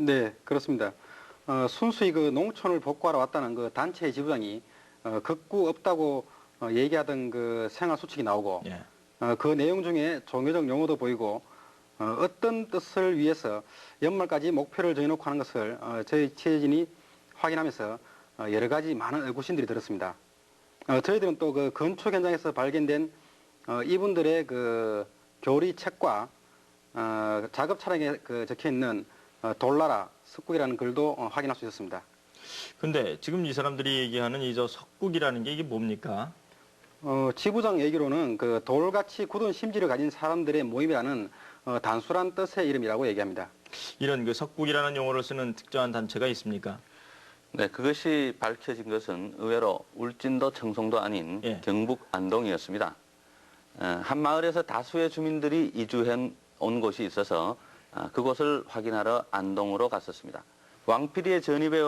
네, 그렇습니다. 어, 순수히 그 농촌을 복구하러 왔다는 그 단체의 지부장이 어, 극구 없다고 어, 얘기하던 그 생활 수칙이 나오고 예. 어, 그 내용 중에 종교적 용어도 보이고 어, 어떤 뜻을 위해서 연말까지 목표를 정해놓고 하는 것을 어, 저희 취재진이 확인하면서 어, 여러 가지 많은 의구심들이 들었습니다. 어, 저희들은 또 그 건축 현장에서 발견된 어, 이분들의 그 교리 책과 어, 작업 차량에 그 적혀 있는 어, 돌나라 석국이라는 글도 어, 확인할 수 있었습니다. 근데 지금 이 사람들이 얘기하는 이 저 석국이라는 게 이게 뭡니까? 어, 지부장 얘기로는 그 돌같이 굳은 심지를 가진 사람들의 모임이라는 어, 단순한 뜻의 이름이라고 얘기합니다. 이런 그 석국이라는 용어를 쓰는 특정한 단체가 있습니까? 네, 그것이 밝혀진 것은 의외로 울진도 청송도 아닌 예. 경북 안동이었습니다. 어, 한 마을에서 다수의 주민들이 이주해 온 곳이 있어서 아, 그곳을 확인하러 안동으로 갔었습니다. 왕피리에 전입해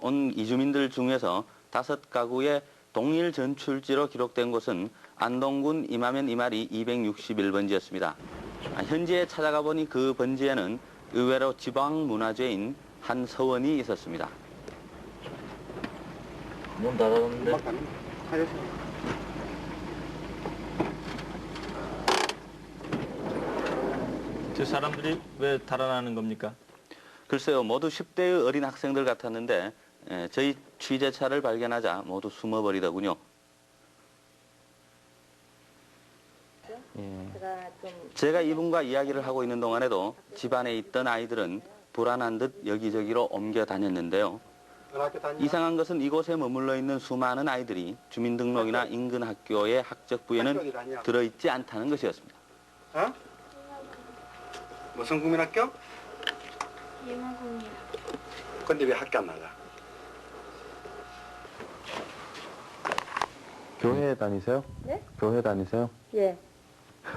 온 이주민들 중에서 다섯 가구의 동일 전출지로 기록된 곳은 안동군 이마면 이마리 261번지였습니다. 아, 현지에 찾아가 보니 그 번지에는 의외로 지방문화재인 한 서원이 있었습니다. 문 닫았는데. 사람들이 왜 달아나는 겁니까? 글쎄요, 모두 10대의 어린 학생들 같았는데 에, 저희 취재차를 발견하자 모두 숨어버리더군요. 예. 제가 이분과 이야기를 하고 있는 동안에도 집안에 있던 아이들은 불안한 듯 여기저기로 옮겨 다녔는데요. 이상한 것은 이곳에 머물러 있는 수많은 아이들이 주민등록이나 인근 학교의 학적 부에는 들어있지 않다는 것이었습니다. 어? 무슨 국민학교? 이만큼이요. 근데 왜 학교 안 나가? 교회 다니세요? 네? 교회 다니세요? 예.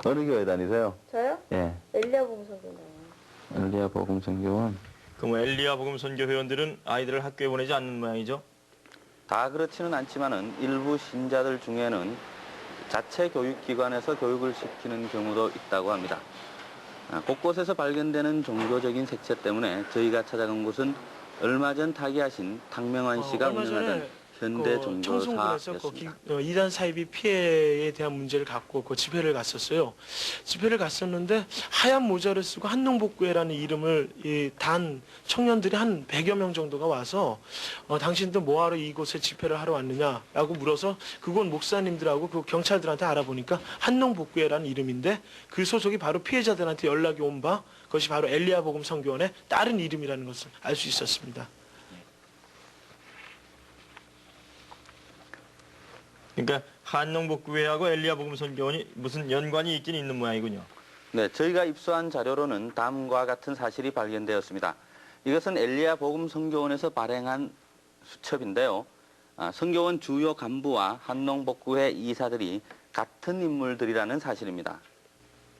어느 교회 다니세요? 저요? 예, 엘리아 봉선교나요. 엘리아 복음성교원. 그럼 엘리야 복음 선교 회원들은 아이들을 학교에 보내지 않는 모양이죠? 다 그렇지는 않지만은 일부 신자들 중에는 자체 교육기관에서 교육을 시키는 경우도 있다고 합니다. 아, 곳곳에서 발견되는 종교적인 색채 때문에 저희가 찾아간 곳은 얼마 전 타기하신 탕명환 씨가 어, 운영하던 현대 그 청송군에서 그 기-. 어, 이단 사이비 피해에 대한 문제를 갖고 그 집회를 갔었어요. 집회를 갔었는데 하얀 모자를 쓰고 한농복구회라는 이름을 이 단 청년들이 한 100여 명 정도가 와서 어, 당신들 뭐하러 이곳에 집회를 하러 왔느냐라고 물어서 그곳 목사님들하고 그 경찰들한테 알아보니까 한농복구회라는 이름인데 그 소속이 바로 피해자들한테 연락이 온 바 그것이 바로 엘리야 복음 성교원의 다른 이름이라는 것을 알 수 있었습니다. 그러니까 한농복구회하고 엘리야 복음 선교원이 무슨 연관이 있긴 있는 모양이군요. 네, 저희가 입수한 자료로는 다음과 같은 사실이 발견되었습니다. 이것은 엘리야 복음 성교원에서 발행한 수첩인데요. 아, 성교원 주요 간부와 한농복구회 이사들이 같은 인물들이라는 사실입니다.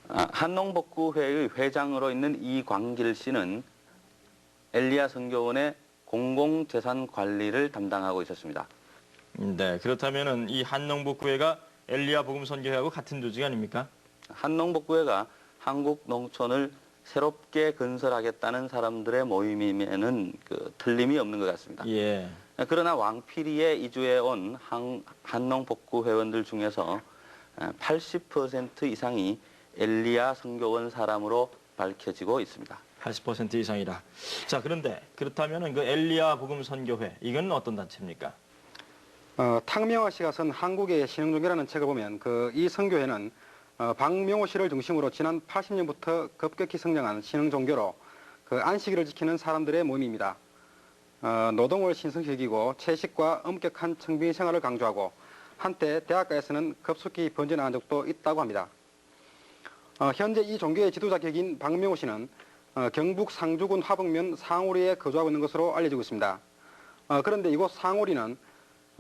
아, 한농복구회의 회장으로 있는 이광길 씨는 엘리야 성교원의 공공재산 관리를 담당하고 있었습니다. 네, 그렇다면은 이 한농복구회가 엘리야 복음 선교회하고 같은 조직 아닙니까? 한농복구회가 한국 농촌을 새롭게 건설하겠다는 사람들의 모임이면은 그 틀림이 없는 것 같습니다. 예. 그러나 왕피리에 이주해 온 한, 한농복구 회원들 중에서 80% 이상이 엘리야 성교원 사람으로 밝혀지고 있습니다. 80% 이상이라. 자, 그런데 그렇다면은 그 엘리야 복음 선교회 이건 어떤 단체입니까? 어, 탕명화 씨가 쓴 한국의 신흥종교라는 책을 보면 그 이 선교회는 어, 박명호 씨를 중심으로 지난 80년부터 급격히 성장한 신흥종교로 그 안식일을 지키는 사람들의 모임입니다. 어, 노동을 신성시키고 채식과 엄격한 청빈 생활을 강조하고 한때 대학가에서는 급속히 번져나간 적도 있다고 합니다. 어, 현재 이 종교의 지도자 격인 박명호 씨는 어, 경북 상주군 화북면 상우리에 거주하고 있는 것으로 알려지고 있습니다. 어, 그런데 이곳 상우리는 어,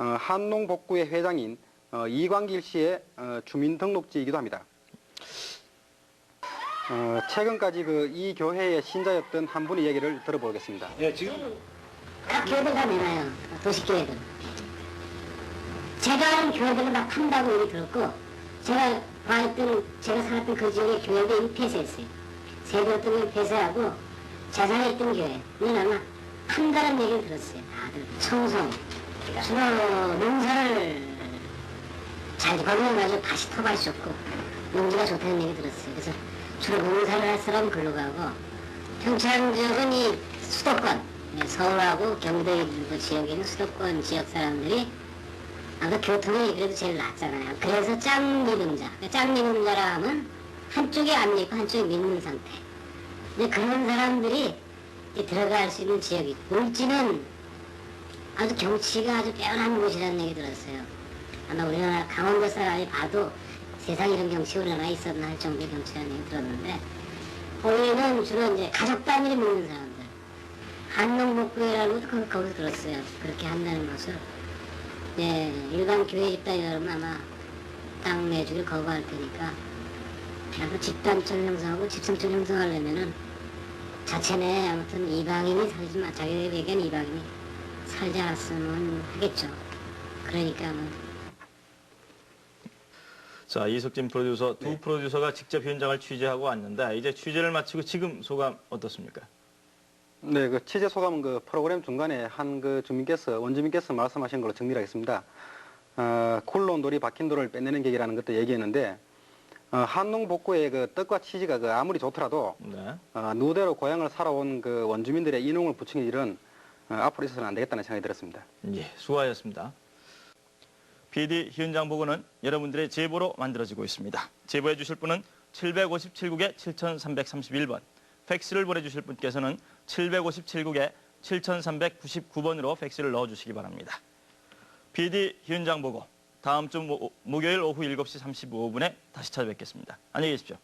한농복구의 회장인 어, 이광길 씨의 어, 주민등록지이기도 합니다. 어, 최근까지 그 이 교회의 신자였던 한 분의 얘기를 들어보겠습니다. 각 교회들 다 내놔요. 도시교회들. 제가 아는 교회들은 다 판다고 얘기 들었고, 제가 봤던, 제가 살았던 그 지역의 이미 폐쇄했어요. 세도들을 폐쇄하고, 자산이 있던 교회는 아마 한다는 얘기를 들었어요. 다들 청 송, 주로 농사를 잘 벌려가지고 다시 터갈 수 없고 농지가 좋다는 얘기 들었어요. 그래서 주로 농사를 할 사람 글로 가고 평창 지역은 이 수도권, 예, 서울하고 경도 일부 지역에 있는 수도권 지역 사람들이 아까 교통이 그래도 제일 낫잖아요. 그래서 짱미분자. 짱미분자라 하면 한쪽이 안 믿고 한쪽이 믿는 상태. 근데 그런 사람들이 들어갈 수 있는 지역이 울지는 아주 경치가 아주 빼어난 곳이라는 얘기 들었어요. 아마 우리나라 강원도 사람이 봐도 세상 이런 경치가 우리나라에 있었나 할 정도의 경치라는 얘기 들었는데 거기는 주로 이제 가족 단위로 먹는 사람들 한농복구회라고 그, 거기서 들었어요. 그렇게 한다는 것을 네, 일반 교회 집단이 그러면 아마 땅 내주기를 거부할 테니까 그래서 집단촌 형성하고 집성촌 형성하려면은 자체 내 아무튼 이방인이 살지 마 자기들에겐 이방인이 살지 않았으면 하겠죠. 그러니까 뭐 자, 이석진 프로듀서 두 프로듀서가 직접 현장을 취재하고 왔는데 이제 취재를 마치고 지금 소감 어떻습니까? 네, 그 취재 소감은 그 프로그램 중간에 한 그 주민께서 원주민께서 말씀하신 걸로 정리하겠습니다. 어, 콜론 돌이 박힌 돌을 빼내는 계기라는 것도 얘기했는데 어, 한농 복구의 그 뜻과 취지가 그 아무리 좋더라도 네. 어, 누대로 고향을 살아온 그 원주민들의 인용을 붙이는 일은 어, 앞으로 있어서는 안 되겠다는 생각이 들었습니다. 예, 수고하셨습니다. PD 현장 보고는 여러분들의 제보로 만들어지고 있습니다. 제보해 주실 분은 757국에 7331번, 팩스를 보내주실 분께서는 757국에 7399번으로 팩스를 넣어주시기 바랍니다. PD 현장 보고 다음 주 모, 목요일 오후 7시 35분에 다시 찾아뵙겠습니다. 안녕히 계십시오.